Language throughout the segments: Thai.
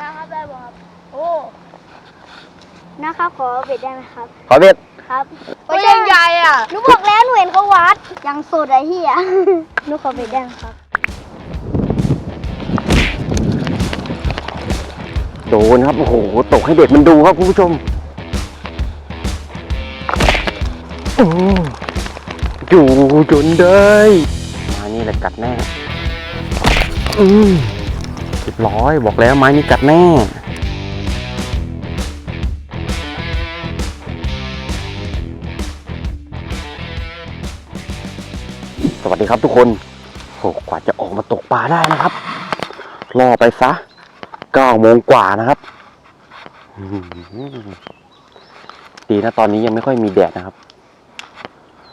นะครับได้บ่ครับ โอ้นะครับขอเบ็ดได้ไหมครับ ขอเบ็ดครับตัวใหญ่ๆอะหนูบอกแล้วหนูเห็นเขาวัดยังสุดไอ้เหี้ยหนูขอเบ็ดได้ไหมครับ โดนครับโอ้โหตกให้เด็กมันดูครับคุณผู้ชมอืมอยู่จนได้ มานี่แหละกัดแน่อืม เรียบร้อยบอกแล้วไม้นี้กัดแน่สวัสดีครับทุกคนโหกว่าจะออกมาตกปลาได้นะครับ รอไปซะเก้าโมงกว่านะครับ ดีนะตอนนี้ยังไม่ค่อยมีแดดนะครับ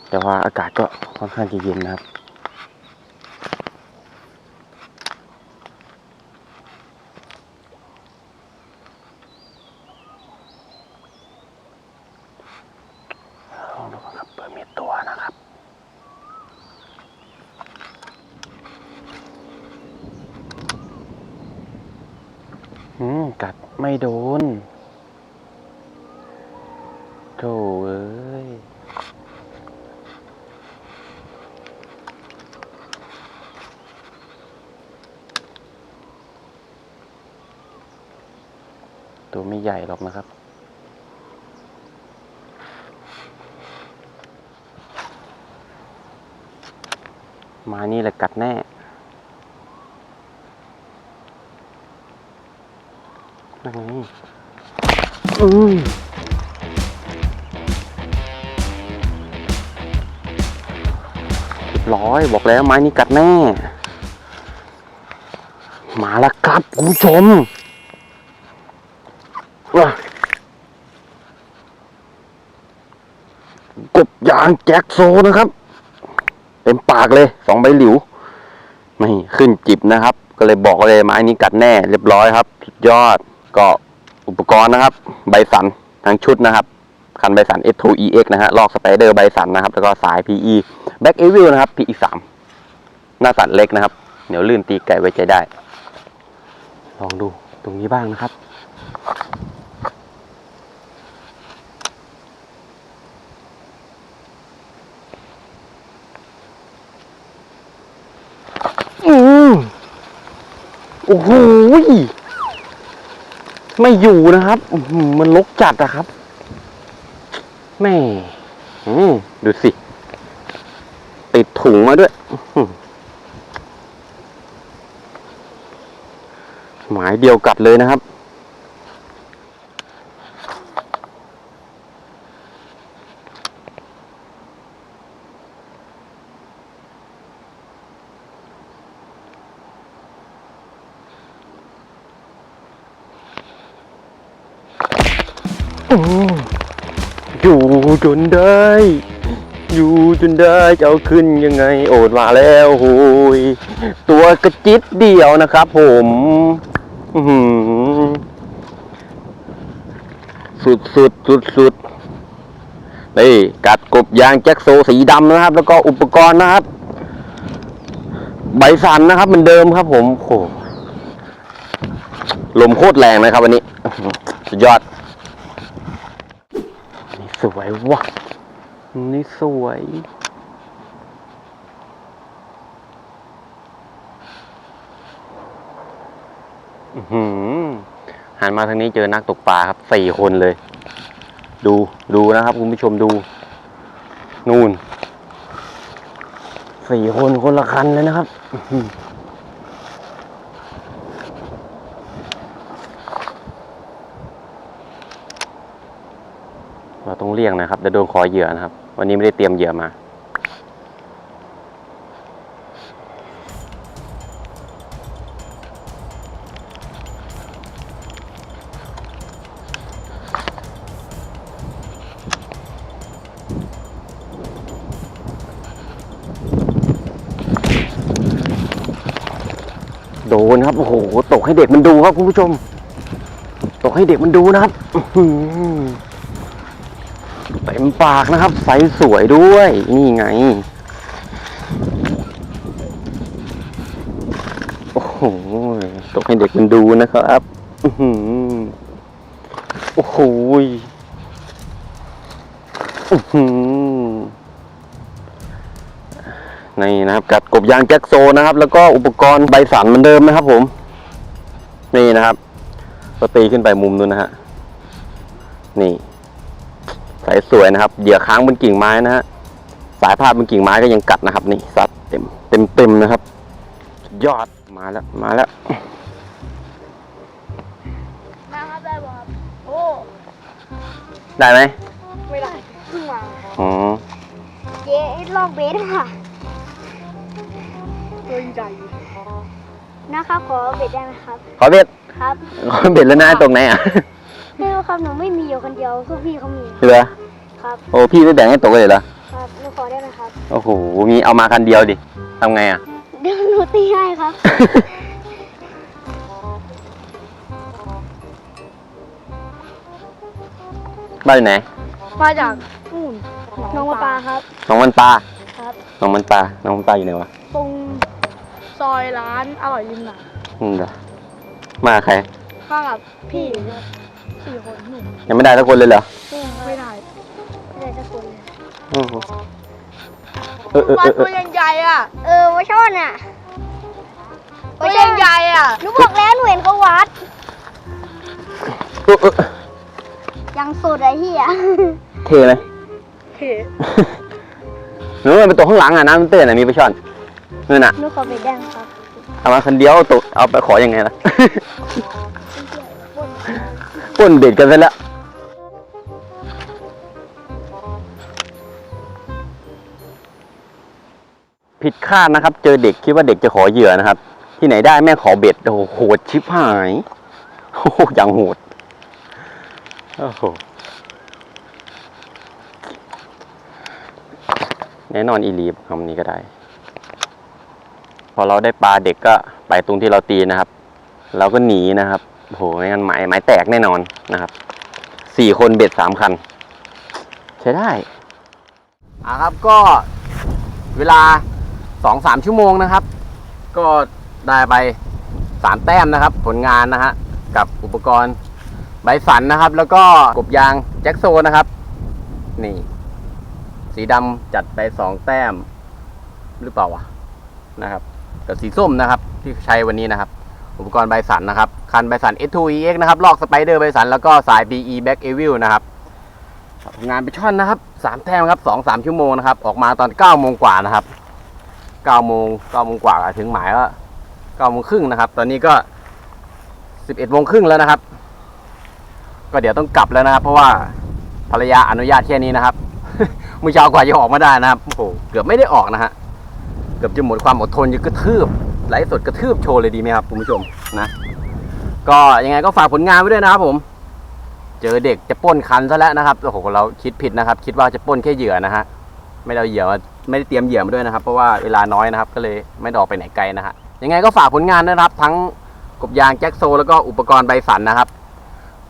แต่ว่าอากาศก็ค่อนข้างจะเย็นนะครับ ล องดูก่อนครับเปิดมีตัวนะครับอืมกัดไม่โดนโธ่เอ้ยตัวไม่ใหญ่หรอกนะครับ มานี่แหละกัดแน่ นั่นไงอืมเรียบร้อยบอกแล้วไม้นี้กัดแน่ มาแล้วครับคุณผู้ชมว้ากบยางแจ็คโซนะครับ เต็มปากเลยสองใบหลิวไม่ขึ้นจิบนะครับ ก็เลยบอกเลยไม้นี้กัดแน่เรียบร้อยครับ สุดยอดก็อุปกรณ์นะครับ ใบสันทั้งชุดนะครับ คันใบสัน S2EX นะฮะลอกสไปเดอร์ใบสันนะครับ แล้วก็สาย PE Back e v i l นะครับ PE 3หน้าสันเล็กนะครับเดี๋ยวลื่นตีไก่ไว้ใจได้ ลองดูตรงนี้บ้างนะครับ อ้โหไม่อยู่นะครับมันลกจัดอะครับแม่ดูสิ ติดถุงมาด้วยอื้อหือหมายเดียวกัดเลยนะครับ อยู่จนได้ อยู่จนได้จะเอาขึ้นยังไง โอดมาแล้วโหยตัวกระจิตเดียวนะครับ ผมสุดสุดสุดสุดนี่กัดกบยางแจ็คโซสีดำนะครับ แล้วก็อุปกรณ์นะครับ ใบสันนะครับเหมือนเดิมครับ ผมโหลมโคตรแรงนะครับวันนี้ สุดยอด สวยว่ะนี่สวย อื้อหือหันมาทางนี้เจอนักตกปลาครับสี่คนเลย ดูดูนะครับคุณผู้ชมดู นู่นสี่คนคนละคันเลยนะครับอื้อหือเราต้องเลี่ยงนะครับเดี๋ยวโดนคอเหยื่อนะครับ วันนี้ไม่ได้เตรียมเหยื่อมา โดนครับ โอ้โห ตกให้เด็กมันดูครับคุณผู้ชม ตกให้เด็กมันดูนะครับ เต็มปากนะครับใสสวยด้วย นี่ไง โอ้โหตกให้เด็กมันดูนะครับโอ้โหยอื้อหือนี่นะครับกับกบยางแจ็คโซนะครับ แล้วก็อุปกรณ์ใบสันเหมือนเดิมนะครับผม นี่นะครับก็ตีขึ้นไปมุมนู้นนะฮะ นี่ สายสวยนะครับเหยื่อค้างบนกิ่งไม้นะฮะสายพาดบนกิ่งไม้ก็ยังกัดนะครับ นี่ซัดเต็มเต็มเต็มนะครับสุดยอดมาแล้วมาแล้วมาครับได้บ่ครับโอ้ได้ไหมไม่ได้เพิ่งมาอ๋อเจ๊ลอกเบสค่ะตัวใหญ่นะครับขอเบ็ดได้ไหมครับ ขอเบ็ดครับขอเบ็ดแล้วนะตรงไหนอะ ไม่รู้ครับหนูไม่มีอยู่คนเดียวพวกพี่เขามีเหรอครับโอ้พี่ไม่แบ่งให้ตกเลยเหรอครับหนูขอได้ไหมครับโอ้โหมีเอามาคันเดียวดิทำไงอะเดี๋ยวหนูตีให้ครับบ้านอยู่ไหนมาจากนู่นน้องมาปลาครับน้องมันปลาครับน้องมันปลาน้องมันปลาอยู่ไหนวะตรงซอยร้านอร่อยริมหนังอืมเดี๋ยวมาใคร ข้างกับพี่ สี่คนหนูยังไม่ได้ทุกคนเลยเหรอไม่ได้ไม่ได้สักคนเลยโอ้โหเออเออปลาเออเอตัวอใหญ่ๆอะเออว่าชอนอะตัวใหญ่ๆอะหนูบอกแล้วหนูเห็นเขาวัด เออเออยังสุดไอ้เหี้ยเท่ไหม เฮ้หนูมันเป็นตัวข้างหลังอะน้ำมันเตื้อนอะมีไปช่อนนั่นน่ะหนูขอไปแดงครับ เอามาคันเดียวตกเอาไปขอยังไงล่ะ ป่นเบ็ดกันซะแล้วผิดคาดนะครับ เจอเด็กคิดว่าเด็กจะขอเหยื่อนะครับ ที่ไหนได้แม่ขอเบ็ดโอ้โหโหดชิบหายโอ้โหอย่างโหดโอ้โหแน่นอนอีลีฟคำนี้ก็ได้ พอเราได้ปลาเด็กก็ไปตรงที่เราตีนะครับ เราก็หนีนะครับ โอ้โหงั้นหมายหมายแตกแน่นอนนะครับสี่คนเบ็ดสามคัน ใช้ได้อ่าครับก็เวลาสองสามชั่วโมงนะครับ ก็ได้ไปสามแต้มนะครับ ผลงานนะฮะกับอุปกรณ์ใบสันนะครับ แล้วก็กบยางแจ็คโซนะครับ นี่ สีดำจัดไปสองแต้มหรือเปล่าวะนะครับ กับสีส้มนะครับที่ใช้วันนี้นะครับ อุปกรณ์ใบสันนะครับ คันใบสัน S2EX นะครับ ลอกสไปเดอร์ใบสัน แล้วก็สาย BE Back Evil นะครับงานไปช่อนนะครับสามแต้มครับสองสามชั่วโมงนะครับ ออกมาตอนเก้าโมงกว่านะครับเก้าโมงเก้าโมงกว่าถึงหมายก็เก้าโมงครึ่งนะครับ ตอนนี้ก็สิบเอ็ดโมงครึ่งแล้วนะครับ ก็เดี๋ยวต้องกลับแล้วนะครับ เพราะว่าภรรยาอนุญาตแค่นี้นะครับมือเช้ากว่าจะออกมาได้นะครับโอ้โหเกือบไม่ได้ออกนะฮะเกือบจะหมดความอดทนจะกระทืบ ไลฟ์สดกระทืบโชว์เลยดีไหมครับคุณผู้ชมนะ ก็ยังไงก็ฝากผลงานไว้ด้วยนะครับผม เจอเด็กจะป้นคันซะแล้วนะครับโอ้โหเราคิดผิดนะครับ คิดว่าจะป้นแค่เหยื่อนะฮะไม่ได้เอาเหยื่อไม่ได้เตรียมเหยื่อมาด้วยนะครับเพราะว่าเวลาน้อยนะครับ ก็เลยไม่ได้ออกไปไหนไกลนะฮะยังไงก็ฝากผลงานนะครับ ทั้งกบยางแจ็คโซ แล้วก็อุปกรณ์ใบสันนะครับ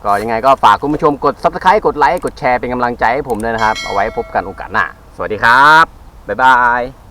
ก็ยังไงก็ฝากคุณผู้ชมกด subscribe กดไลค์กดแชร์เป็นกำลังใจให้ผมด้วยนะครับ เอาไว้พบกันโอกาสหน้า สวัสดีครับ บ๊ายบาย